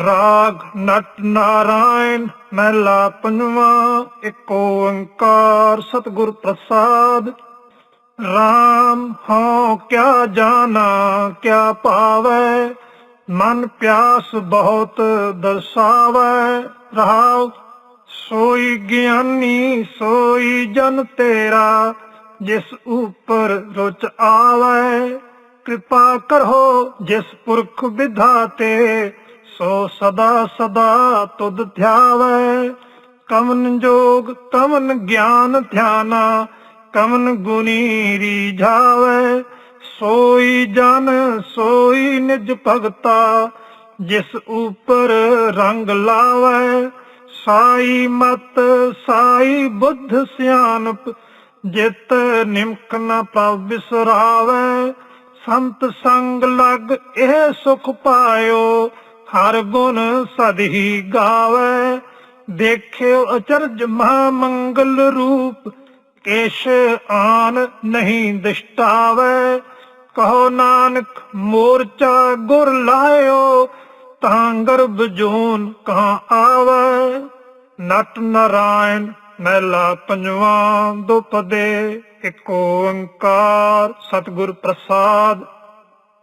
ਰਾਗ, ਨਟ, ਨਾਰਾਇਣ, ਮਹਿਲਾ ਪੰਜਵਾਂ, ਇੱਕ ਓੰਕਾਰ, ਸਤਿਗੁਰ ਪ੍ਰਸਾਦ। RAM ਹਉ, ਕਿਆ ਜਾਣਾ, ਕਿਆ ਪਾਵੈ ਮਨ ਪਿਆਸ ਬਹੁਤ ਦਰਸਾਵੈ। ਰਹਾਉ, ਸੋਈ ਗਿਆਨੀ, ਸੋਈ ਜਨ ਤੇਰਾ, ਜਿਸ ਉਪਰ ਰੁਚ ਆਵੈ। ਕਿਰਪਾ ਕਰੋ, ਜਿਸ ਪੁਰਖ ਵਿਧਾਤੇ ਸੋ ਸਦਾ ਸਦਾ ਤੁਧ ਧਿਆਵੈ। ਕਮਨ ਜੋਗ ਕਮਨ ਗਿਆਨ ਧਿਆਨਾ, ਕਮਨ ਗੁਣੀ ਰੀਝਾਵੈ। ਸੋਈ ਜਨ ਸੋਈ ਨਿਜ ਭਗਤਾ, ਜਿਸ ਉਪਰ ਰੰਗ ਲਾਵੈ। ਸਾਈ ਮਤ, ਸਾਈ ਬੁੱਧ ਸਿਆਣਪ, ਜਿਤ ਨਿਮਕ ਨ ਪ੍ਰਭ ਬਿਸਰਾਵੈ। ਸੰਤ ਸੰਗ ਲਗ ਇਹ ਸੁਖ ਪਾਇਓ। ਹਰ ਗੁਣ ਸਦਹੀ ਗਾਵੈ। ਦੇਖਿਓ ਅਚਰਜ ਮਹਾ ਮੰਗਲ ਰੂਪ, ਕੇਸ਼ ਆਨ ਨਹੀਂ ਦਿਸ਼ਟਾਵੈ। ਕਹੋ ਨਾਨਕ, ਮੋਰਚਾ ਗੁਰ ਲਾਇਓ, ਤਾਂ ਗਰਭ ਜੂਨ ਕਹਾਂ ਆਵੈ। ਨਟ ਨਰਾਇਣ ਮਹਿਲਾ ਪੰਜਵਾਂ ਦੁਪਦੇ, ਇੱਕ ਓੰਕਾਰ ਸਤਿਗੁਰ ਪ੍ਰਸਾਦ,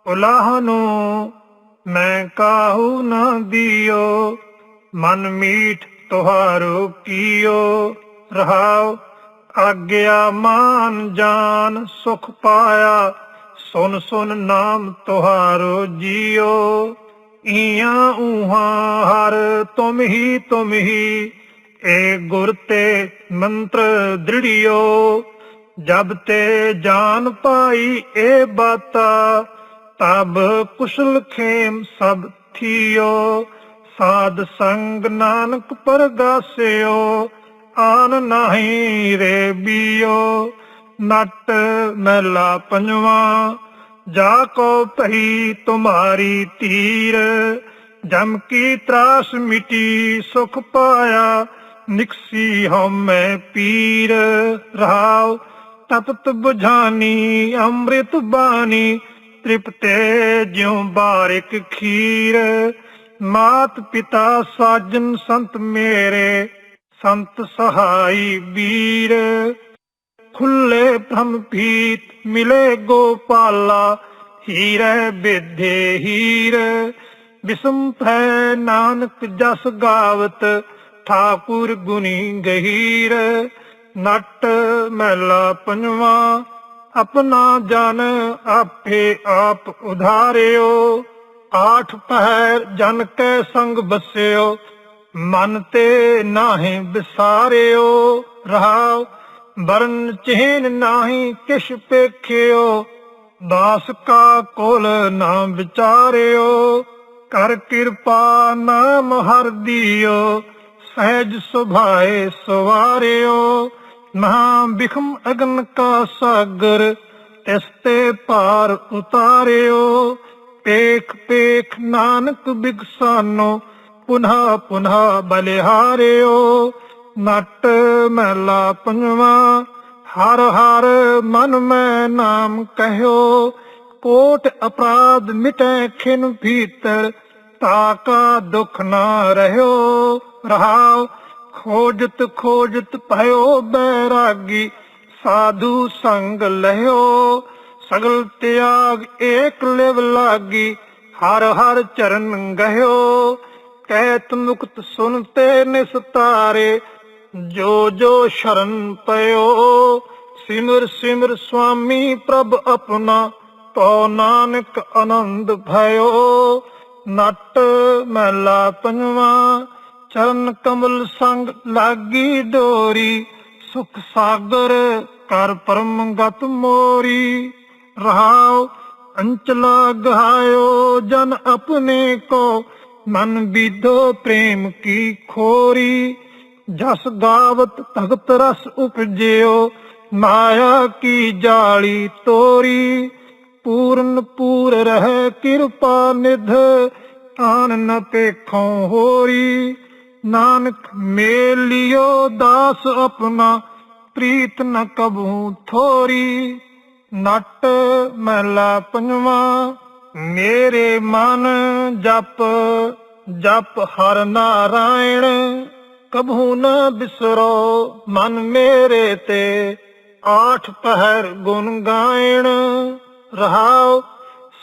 ਉਲਾਹਨੋ ਮੈਂ ਕਾਹੂ ਨਾ ਦਿਓ? ਮਨ ਮੀਠ ਤੁਹਾਰੋ ਕੀਓ? ਰਹਾਓ, ਆਗਿਆ ਮਾਨ ਜਾਨ ਸੁਖ ਪਾਇਆ। ਸੁਨ ਸੁਨ ਨਾਮ ਤੁਹਾਰੋ ਜੀਓ। ਈਆਂ ਉਹਾਂ ਹਰ ਤੁਮ ਹੀ ਤੁਮ ਹੀ, ਏ ਗੁਰ ਤੇ ਮੰਤਰ ਦ੍ਰਿੜਿਓ। ਜਬ ਤੇ ਜਾਨ ਪਾਈ ਏ ਬਾਤਾ ਤਬ ਕੁਸ਼ਲ ਖੇਮ ਸਭ ਥੀਓ, ਸਾਧ ਸੰਗ ਨਾਨਕ ਪਰਗਾਸਿਓ, ਆਨ ਨਹੀਂ ਰੇ ਬੀਓ, ਨਟ ਮਹਿਲਾ ਪੰਜਵਾ, ਜਾ ਕੋ ਭਈ ਤੁਮਾਰੀ ਤੀਰ, ਜਮ ਕੀ ਤਰਾਸ ਮਿਟੀ ਸੁਖ ਪਾਇਆ, ਨਿਕਸੀ ਹਉਮੈ ਪੀਰ, ਰਹਾਉ ਤਪਤ ਬੁਝਾਨੀ, ਅੰਮ੍ਰਿਤ ਬਾਣੀ ਤ੍ਰਿਪਤੇ ਜਿਉ ਬਾਰਿਕ ਖੀਰ। ਮਾਤ ਪਿਤਾ ਸਾਜਨ ਸੰਤ ਮੇਰੇ, ਸੰਤ ਸਹਾਈ ਵੀਰ। ਖੁੱਲੇ ਬ੍ਰਹਮ ਭੀਤ ਮਿਲੇ ਗੋਪਾਲਾ, ਹੀਰੇ ਬੇਧੇ ਹੀਰ। ਬਿਸਮ ਭੈ ਨਾਨਕ ਜਸ ਗਾਵਤ, ਠਾਕੁਰ ਗੁਨੀ ਗਹੀਰ। ਨਟ ਮਹਿਲਾ ਪੰਜਵਾ ਆਪਣਾ ਜਨ ਆਪੇ ਆਪ ਉਧਾਰਿਓ, ਆਠ ਪਹਿਰ ਜਨ ਕੈ ਸੰਗ ਬਸਿਓ, ਮਨ ਤੇ ਨਾਹੀਂ ਵਿਸਾਰਿਓ ਰਹਾਉ ਬਰਨ ਚਿਹਨ ਨਾਹੀਂ ਕਿਛ ਪੇਖਿਓ, ਦਾਸ ਕਾ ਕੋਲ ਨਾ ਵਿਚਾਰਿਓ, ਕਰ ਕਿਰਪਾ ਨਾਮ ਹਰ ਦਿਓ, ਸਹਿਜ ਸੁਭਾਏ ਸਵਾਰਿਓ ਮਹਾ ਬਿਖਮ ਅਗਨ ਕਾ ਸਾਗਰ ਇਸ ਤੇ ਪਾਰ ਉਤਾਰਿਓ। ਪੇਖ ਪੇਖ ਨਾਨਕ ਬਿਗਸਾਨੋ, ਪੁਨ੍ਹਾ ਪੁਨ੍ਹਾ ਬਲਿਹਾਰਿਓ। ਨਟ ਮਹਿਲਾ ਪੰਜਵਾ, ਹਰ ਹਰ ਮਨ ਮੈਂ ਨਾਮ ਕਹਿਓ। ਕੋਟ ਅਪਰਾਧ ਮਿਟੈ ਖਿਨ ਭੀਤਰ ਤਾਕਾ ਦੁਖ ਨਾ ਰਹਿਓ। ਰਹਾਓ ਖੋਜਤ ਖੋਜਤ ਭਇਓ ਬੈਰਾਗੀ, ਸਾਧੂ ਸੰਗ ਲਹਿਓ, ਸਗਲ ਤਿਆਗ ਏਕ ਲਿਵ ਲਾਗੀ, ਹਰ ਹਰ ਚਰਨ ਗਹਿਓ ਕਹਿਤ ਮੁਕਤ ਸੁਨਤੇ ਨਿਸਤਾਰੇ ਜੋ ਜੋ ਸ਼ਰਨ ਪਇਓ, ਸਿਮਰ ਸਿਮਰ ਸੁਆਮੀ ਪ੍ਰਭ ਆਪਣਾ, ਤੋ ਨਾਨਕ ਆਨੰਦ ਭਇਓ, ਨਟ ਮਹਿਲਾ ਪੰਜਵਾ ਚਰਨ ਕਮਲ ਸੰਗ ਲਾਗੀ ਡੋਰੀ, ਸੁਖ ਸਾਗਰ ਕਰ ਪਰਮ ਗਤ ਮੋਰੀ। ਰਹਾਉ ਅੰਚਲਾ ਗਹਾਇਓ ਜਨ ਆਪਣੇ ਕੋ, ਮਨ ਵਿਦੋ ਪ੍ਰੇਮ ਕੀ ਖੋਰੀ। ਜਸ ਗਾਵਤ ਭਗਤ ਰਸ ਉਪਜਿਓ, ਮਾਇਆ ਕੀ ਜਾਲੀ ਤੋਰੀ। ਪੂਰਨ ਪੂਰ ਰਹਿ ਕਿਰਪਾ ਨਿਧ, ਆਨ ਨ ਪੇਖੋਂ ਹੋਰੀ। ਨਾਨਕ ਮੇਲਿਓ ਦਾਸ ਆਪਣਾ, ਪ੍ਰੀਤ ਨ ਕਬੂ ਥੋਰੀ। ਨਟ ਮਹਿਲਾ ਪੰਜਵਾ, ਮੇਰੇ ਮਨ ਜਪ ਜਪ ਹਰ ਨਾਰਾਇਣ। ਕਬੂ ਨ ਬਿਸਰੋ ਮਨ ਮੇਰੇ ਤੇ, ਆਠ ਪਹਿਰ ਗੁਣ ਗਾਇਣ। ਰਹਾਉ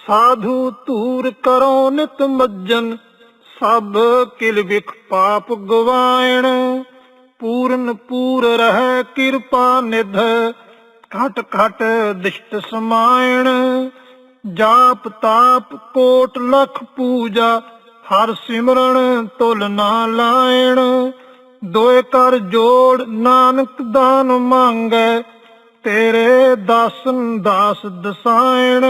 ਸਾਧੂ ਧੂਰ ਕਰੋ ਨਿਤ ਮੱਜਨ ਸਭ ਕਿਲ ਵਿਖ ਪਾਪ ਗਵਾਇਣ, ਪੂਰਨ ਪੂਰ ਰਹਿ ਕਿਰਪਾ ਨਿਧ, ਘਟ ਘਟ ਦਿਸ਼ਟ ਸਮਾਇਣ। ਜਾਪ ਤਾਪ ਕੋਟ ਲਖ ਪੂਜਾ, ਹਰ ਸਿਮਰਨ ਤੁਲ ਨਾ ਲਾਇਣ। ਦੋਏ ਕਰ ਜੋੜ ਨਾਨਕ ਦਾਨ ਮੰਗੈ, ਤੇਰੇ ਦਾਸਨ ਦਾਸ ਦਸਾਇਣ।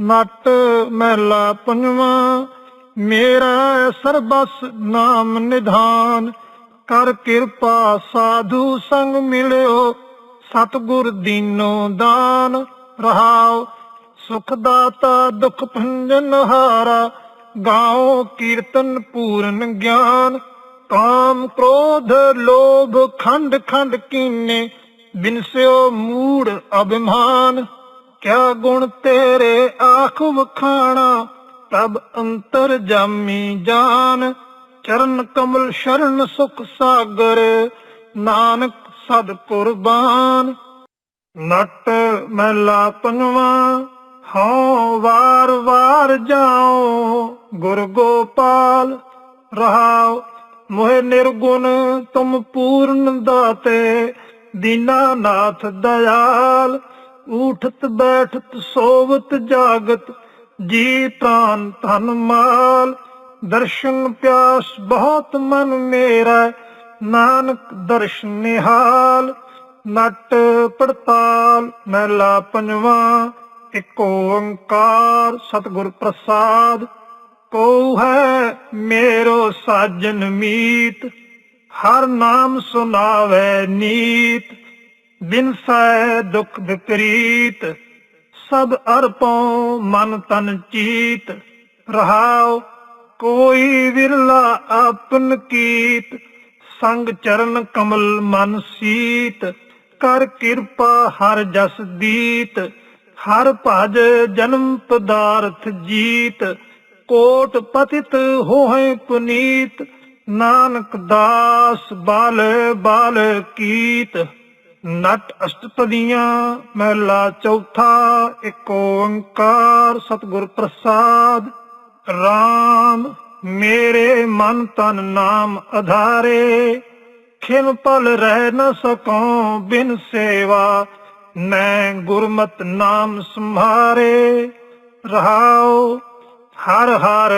ਨਟ ਮਹਿਲਾ ਪੰਜਵਾਂ ਮੇਰਾ ਸਰਬਸ ਨਾਮ ਨਿਧਾਨ, ਕਰ ਕਿਰਪਾ ਸਾਧੂ ਸੰਗ ਮਿਲਿਓ, ਸਤਿਗੁਰ ਦੀਨੋ ਦਾਨ ਰਹਾਉ ਸੁਖ ਦਾਤਾ ਦੁਖ ਭੰਜਨ ਹਾਰਾ, ਗਾਓ ਕੀਰਤਨ ਪੂਰਨ ਗਿਆਨ, ਕਾਮ ਕ੍ਰੋਧ ਲੋਭ ਖੰਡ ਖੰਡ ਕੀਨੇ ਬਿਨਸਿਓ ਮੂੜ ਅਭਿਮਾਨ, ਕਿਆ ਗੁਣ ਤੇਰੇ ਆਖ ਵਖਾਣਾ ਪ੍ਰਭ ਅੰਤਰ ਜਾਮੀ ਜਾਨ, ਚਰਨ ਕਮਲ, ਸ਼ਰਨ ਸੁਖ ਸਾਗਰ, ਨਾਨਕ ਸਦ ਕੁਰਬਾਨ। ਨਟ ਮਹਿਲਾ ਪੰਜਵਾਂ ਹਉ ਵਾਰ ਵਾਰ ਜਾਉ, ਗੁਰ ਗੋਪਾਲ, ਰਹਾਉ ਮੋਹਿ ਨਿਰਗੁਣ, ਤੁਮ ਪੂਰਨ ਦਾਤੇ ਦੀਨਾਨਾਥ ਦਇਆਲ ਉਠਤ ਬੈਠਤ ਸੋਵਤ ਜਾਗਤ ਜੀ ਪ੍ਰਾਨ ਧਨ ਮਾਲ, ਦਰਸ਼ਨ ਪਿਆਸ ਬਹੁਤ ਮਨ ਮੇਰਾ, ਨਾਨਕ ਦਰਸ਼ਨ ਨਿਹਾਲ, ਨਟ ਪੜਤਾਲ ਮਹਿਲਾ ਪੰਜਵਾਂ, ਇੱਕ ਓੰਕਾਰ ਸਤਿਗੁਰ ਪ੍ਰਸਾਦ ਕੋ ਹੈ ਮੇਰੋ ਸਾਜਨ ਮੀਤ, ਹਰ ਨਾਮ ਸੁਨਾਵੇ ਨੀਤ, ਬਿਨ ਸੈ ਦੁਖ ਵਿਪਰੀਤ ਸਭ ਅਰਪਉ ਮਨ ਤਨ ਚੀਤ, ਰਹਾਉ ਕੋਈ ਵਿਰਲਾ ਆਪਨ ਕੀਤ। ਸੰਗ ਚਰਨ ਕਮਲ ਮਨ ਸੀਤ, ਕਰ ਕਿਰਪਾ ਹਰ ਜਸ ਦੀਤ। ਹਰ ਭਜ ਜਨਮ ਪਦਾਰਥ ਜੀਤ, ਕੋਟ ਪਤਿਤ ਹੋਏ ਪੁਨੀਤ। ਨਾਨਕ ਦਾਸ ਬਾਲ ਬਾਲ ਕੀਤ। ਨਟ ਅਸ਼ਟਪਦੀਆਂ ਮਹਿਲਾ ਚੌਥਾ, ਇੱਕ ਓੰਕਾਰ ਸਤਿਗੁਰ ਪ੍ਰਸਾਦ। RAM ਮੇਰੇ ਮਨ ਤਨ ਨਾਮ ਆਧਾਰੇ ਖਿਮ ਪਲ ਰਹਿ ਨ ਸਕਉ ਬਿਨ ਸੇਵਾ, ਮੈਂ ਗੁਰਮਤ ਨਾਮ ਸੰਭਾਰੇ। ਰਹਾਉ, ਹਰ ਹਰ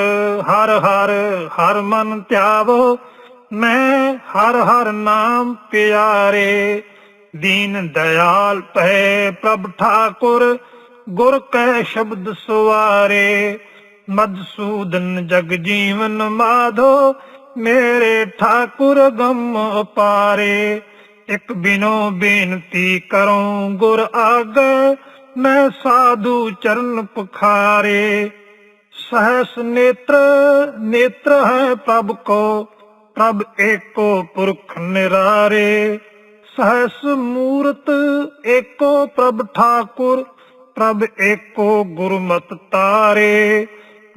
ਹਰ ਹਰ ਹਰ ਮਨ ਧਿਆਵੋ, ਮੈਂ ਹਰ ਹਰ ਨਾਮ ਪਿਆਰੇ। ਦੀਨ ਦਇਆਲ ਭੈ ਪ੍ਰਭ ਠਾਕੁਰ, ਗੁਰ ਕੈ ਸ਼ਬਦ ਸਵਾਰੇ। ਮਦਸੂਦਨ ਜਗ ਜੀਵਨ ਮਾਧੋ, ਮੇਰੇ ਠਾਕੁਰ ਗਮ ਪਾਰੇ ਇੱਕ ਬਿਨੋ ਬੇਨਤੀ ਕਰੋ ਗੁਰ ਆਗੇ, ਮੈਂ ਸਾਧੂ ਚਰਨ ਪਖਾਰੇ। ਸਹਸ ਨੇਤਰ ਨੇਤਰ ਹੈ ਪ੍ਰਭ ਕੋ, ਪ੍ਰਭ ਏਕੋ ਪੁਰਖ ਨਿਰਾਰੇ। ਸਹਸ ਮੂਰਤ ਏਕੋ ਪ੍ਰਭ ਠਾਕੁਰ, ਪ੍ਰਭ ਏਕੋ ਗੁਰਮਤ ਤਾਰੇ।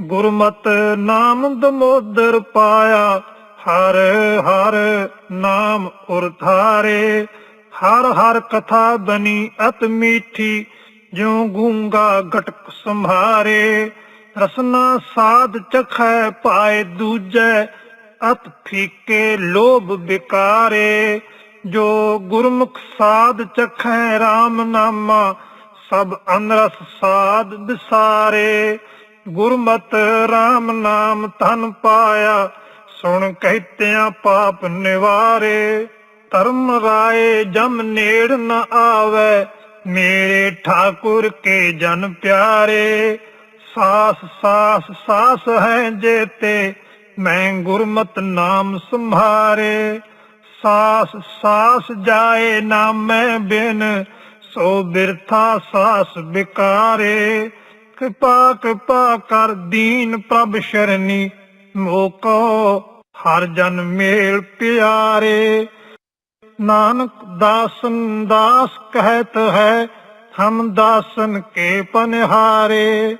ਗੁਰਮਤ ਨਾਮ ਦਮੋਦਰ ਪਾਇਆ, ਹਰ ਹਰ ਨਾਮ ਉਰਥਾਰੇ ਹਰ ਹਰ ਕਥਾ ਬਣੀ ਅਤ ਮੀਠੀ, ਜਿਉ ਗੂੰਗਾ ਗਟਕ ਸੰਭਾਰੇ ਰਸਨਾ ਸਾਧ ਚਖੈ ਪਾਏ ਦੂਜੈ, ਅਤ ਫੀਕੇ ਲੋਭ ਬਿਕਾਰੇ। ਜੋ ਗੁਰਮੁਖ ਸਾਧ ਚਖੈ RAM ਨਾਮਾ ਸਭ ਅਨਰਸ ਸਾਧ ਵਿਸਾਰੇ ਗੁਰਮਤ RAM ਨਾਮ ਧਨ ਪਾਇਆ, ਸੁਣ ਕਹਿਤਿਆਂ ਪਾਪ ਨਿਵਾਰੇ। ਧਰਮ ਰਾਏ ਜਮ ਨੇੜ ਨ ਆਵੇ, ਮੇਰੇ ਠਾਕੁਰ ਕੇ ਜਨ ਪਿਆਰੇ। ਸਾਸ ਸਾਸ ਸਾਸ ਹੈ ਜੇਤੇ, ਮੈਂ ਗੁਰਮਤ ਨਾਮ ਸੰਭਾਰੇ। ਸਾਸ ਸਾਸ ਜਾਏ ਨਾਮੈ ਬਿਨ, ਸੋ ਬਿਰਥਾ ਸਾਸ ਬਿਕਾਰੇ। ਕਿਰਪਾ ਕਿਰਪਾ ਕਰ ਦੀਨ ਪ੍ਰਭ ਸ਼ਰਨੀ, ਮੋਕੋ ਹਰ ਜਨ ਮੇਲ ਪਿਆਰੇ। ਨਾਨਕ ਦਾਸਨ, ਦਾਸ ਕਹਿਤ ਹੈ ਹਮ ਦਾਸਨ ਕੇ ਪਨਹਾਰੇ।